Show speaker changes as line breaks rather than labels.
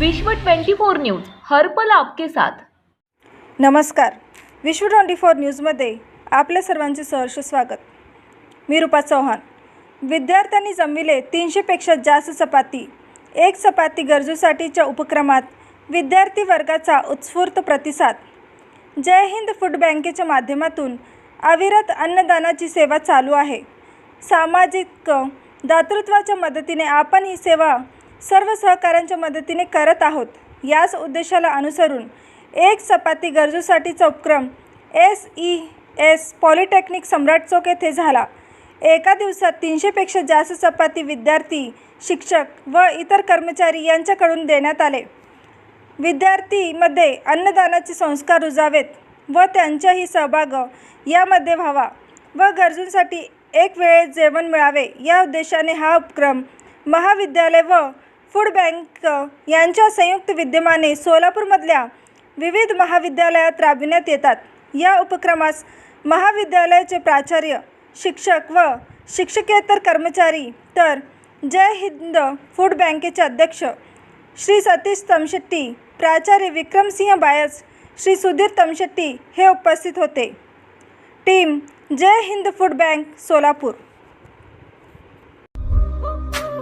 विश्व 24 न्यूज हर्पल आपके साथ.
नमस्कार. विश्व ट्वेंटी फोर न्यूजमध्ये आपल्या सर्वांचे सहर्ष स्वागत. मी रूपा चव्हाण विद्यार्थ्यांनी जमविले तीनशेपेक्षा जास्त चपाती. एक चपाती गरजूसाठीच्या उपक्रमात विद्यार्थी वर्गाचा उत्स्फूर्त प्रतिसाद. जय हिंद फूड बँकेच्या माध्यमातून अविरत अन्नदानाची सेवा चालू आहे. सामाजिक दातृत्वाच्या मदतीने आपण ही सेवा सर्व सहकाऱ्यांच्या मदतीने करत आहोत. याच उद्देशाला अनुसरून एक चपाती गरजूसाठीचा उपक्रम S E S polytechnic Samrat Chowk येथे झाला. एका दिवसात तीनशेपेक्षा जास्त चपाती विद्यार्थी शिक्षक व इतर कर्मचारी यांच्याकडून देण्यात आले. विद्यार्थीमध्ये अन्नदानाचे संस्कार रुजावेत व त्यांचाही सहभाग यामध्ये व्हावा व गरजूंसाठी एक वेळेत जेवण मिळावे या उद्देशाने हा उपक्रम महाविद्यालय व फूड बँक यांच्या संयुक्त विद्यमाने सोलापूरमधल्या विविध महाविद्यालयात राबविण्यात येतात. या उपक्रमास महाविद्यालयाचे प्राचार्य शिक्षक व शिक्षकेतर कर्मचारी तर जय हिंद फूड बँकेचे अध्यक्ष श्री सतीश तमशेट्टी प्राचार्य विक्रमसिंह बायस श्री सुधीर तमशेट्टी हे उपस्थित होते. Team Jai Hind food bank Solapur.